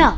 না,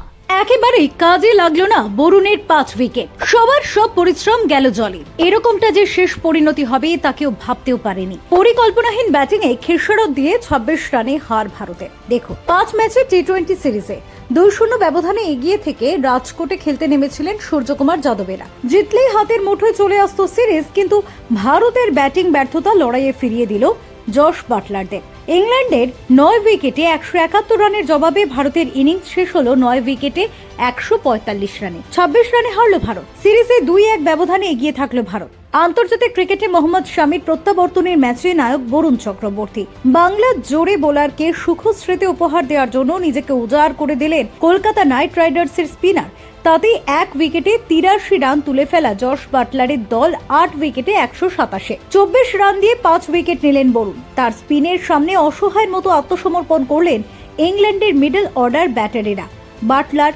একেবারেই কাজে লাগল না বরুণের পাঁচ উইকেট। সবার সব পরিশ্রম গেল জলে। এরকমটা যে শেষ পরিণতি হবে তা কেউ ভাবতেও পারেনি। পরিকল্পনাহীন ব্যাটিং এ খেসারত দিয়ে ছাব্বিশ রানে হার ভারতের। দেখো, পাঁচ ম্যাচের টি টোয়েন্টি সিরিজে দুই শূন্য ব্যবধানে এগিয়ে থেকে রাজকোটে খেলতে নেমেছিলেন সূর্যকুমার যাদবেরা। জিতলেই হাতের মুঠোয় চলে আসতো সিরিজ, কিন্তু ভারতের ব্যাটিং ব্যর্থতা লড়াইয়ে ফিরিয়ে দিল জশ বাটলারদের। ইংল্যান্ডের নয় উইকেটে একশো একাত্তর রানের জবাবে ভারতের ইনিংস শেষ হলো নয় উইকেটে একশো পঁয়তাল্লিশ রানে। ছাব্বিশ রানে হারলো ভারত। সিরিজে দুই এক ব্যবধানে এগিয়ে থাকল ভারত। আন্তর্জাতিক ক্রিকেটে মোহাম্মদ শামির প্রত্যাবর্তনের ম্যাচে নায়ক বরুণ চক্রবর্তী। বাংলা জোরে বোলারকে সুখ স্মৃতি উপহার দেওয়ার জন্য নিজেকে উজাড় করে দিলেন কলকাতা নাইট রাইডার্সের স্পিনার। তাতে এক উইকেটে তিরাশি রান তুলে ফেলা জশ বাটলারের দল আট উইকেটে একশো সাতাশে। চব্বিশ রান দিয়ে পাঁচ উইকেট নিলেন বরুণ। তার স্পিনের সামনে অসহায়ের মতো আত্মসমর্পণ করলেন ইংল্যান্ডের middle order ব্যাটারেরা। Buttler,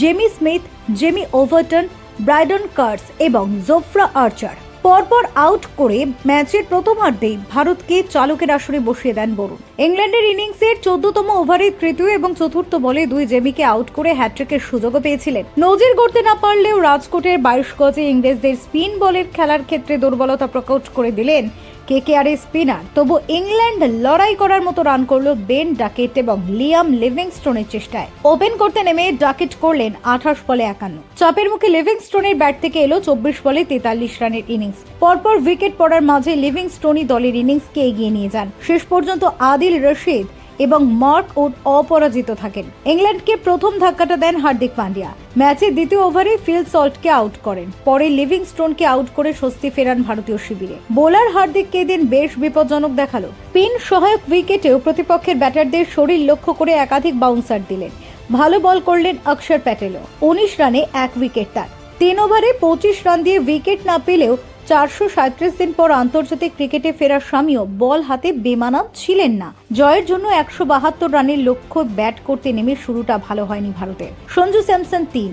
Jamie Smith, Jamie Overton, Brydon Carse এবং জোফরা আর্চার। পরপর আউট করে ম্যাচের প্রথমার্ধেই ভারতকে চালকের আসরে বসিয়ে দেন বরুণ। ইংল্যান্ডের ইনিংসের চোদ্দতম ওভারে তৃতীয় এবং চতুর্থ বলে দুই জেমিকে আউট করে হ্যাট্রিকের সুযোগও পেয়েছিলেন। নজির গড়তে না পারলেও রাজকোটের বাইশ গজে ইংরেজদের স্পিন বলের খেলার ক্ষেত্রে দুর্বলতা প্রকট করে দিলেন কেকেআর এর স্পিনার। তবু ইংল্যান্ড লড়াই করার মতো রান করল বেন ডাকেট এবং লিয়াম লিভিংস্টোনের চেষ্টায়। ওপেন করতে নেমে ডাকেট করলেন আঠাশ বলে একান্ন। চাপের মুখে লিভিংস্টোনের ব্যাট থেকে এলো চব্বিশ বলে তেতাল্লিশ রানের ইনিংস। পরপর উইকেট পড়ার মাঝে লিভিংস্টোনই দলের ইনিংসকে এগিয়ে নিয়ে যান। শেষ পর্যন্ত আদিল রশিদ এবং মার্ক উড অপরাজিত থাকেন। ইংল্যান্ডকে প্রথম ধাক্কাটা দেন হার্দিক পান্ডিয়া। ম্যাচের দ্বিতীয় ওভারে ফিল সল্টকে আউট করেন। পরে লিভিংস্টোনকে আউট করে স্বস্তি ফেরান ভারতীয় শিবিরে। বোলার হার্দিককে দিন বেশ বিপজ্জনক দেখাল। পিন সহায়ক উইকেটেও প্রতিপক্ষের ব্যাটারদের শরীর লক্ষ্য করে একাধিক বাউন্সার দিলেন। ভালো বল করলেন অক্ষর প্যাটেলও। উনিশ রানে এক উইকেট তার। তিন ওভারে পঁচিশ রান দিয়ে উইকেট না পেলেও চারশো সাঁত্রিশ দিন পর আন্তর্জাতিক ক্রিকেটে ফেরার স্বামীও বল হাতে বেমানান ছিলেন না। জয়ের জন্য একশো বাহাত্তর রানের লক্ষ্য ব্যাট করতে নেমে শুরুটা ভালো হয়নি ভারতের। সঞ্জু স্যামসন তিন,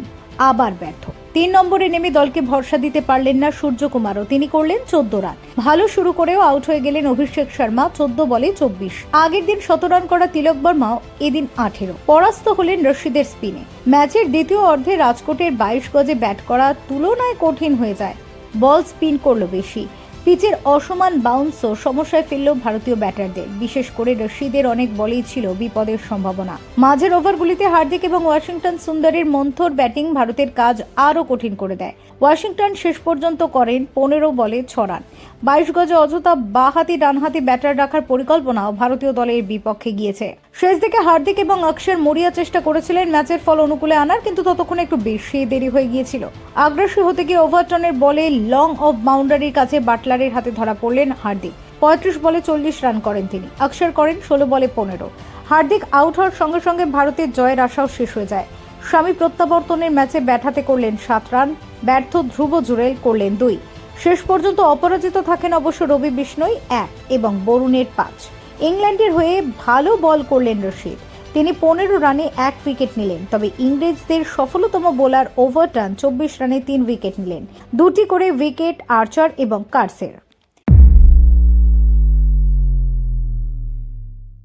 আবার ব্যর্থ। তিন নম্বরে নেমে দলকে ভরসা দিতে পারলেন না সূর্যকুমারও। তিনি করলেন চোদ্দ রান। ভালো শুরু করেও আউট হয়ে গেলেন অভিষেক শর্মা, চোদ্দ বলে চব্বিশ। আগের দিন শত রান করা তিলক বর্মাও এদিন আঠেরো। পরাস্ত হলেন রশিদের স্পিনে। ম্যাচের দ্বিতীয় অর্ধে রাজকোটের বাইশ গজে ব্যাট করা তুলনায় কঠিন হয়ে যায়। বল স্পিন করল বেশি। পিচের অসমান বাউন্সও সমস্যায় ফেলল ভারতীয় ব্যাটারদের। বিশেষ করে রশিদের অনেক বলেই ছিল বিপদের সম্ভাবনা। মাঝের ওভারগুলিতে হার্দিক এবং ওয়াশিংটন সুন্দরের মন্থর ব্যাটিং ভারতের কাজ আরও কঠিন করে দেয়। ওয়াশিংটন শেষ পর্যন্ত করেন পনেরো বলে ছ রান। বাইশ গজে অযথা বাহাতি, ডানহাতি ব্যাটার রাখার পরিকল্পনাও ভারতীয় দলের বিপক্ষে গিয়েছে। শেষ দিকে হার্দিক এবং অক্ষর মরিয়া চেষ্টা করেছিলেন ম্যাচের ফল অনুকূলে আনার, কিন্তু ততক্ষণে একটু বেশি দেরি হয়ে গিয়েছিল। আগ্রাসী হতে গিয়ে ওভারটনের বলে লং অফ বাউন্ডারির কাছে বাটলারের হাতে ধরা পড়লেন হার্দিক। পঁয়ত্রিশ বলে চল্লিশ রান করেন তিনি। অক্ষর করেন ষোলো বলে পনেরো। হার্দিক আউট হওয়ার সঙ্গে সঙ্গে ভারতের জয়ের আশাও শেষ হয়ে যায়। স্বামী প্রত্যাবর্তনের ম্যাচে ব্যাট হাতে করলেন সাত রান, ব্যর্থ ধ্রুব জুরেল করলেন দুই। শেষ পর্যন্ত অপরাজিত থাকেন অবশ্য রবি বিষ্ণই এক এবং বরুণের পাঁচ। ইংল্যান্ডের হয়ে ভালো বল করলেন রশিদ। তিনি পনেরো রানে এক উইকেট নিলেন, তবে ইংরেজদের সফলতম বোলার ওভারটান চব্বিশ রানে তিন উইকেট নিলেন। দুটি করে উইকেট আর্চার এবং কার্সের।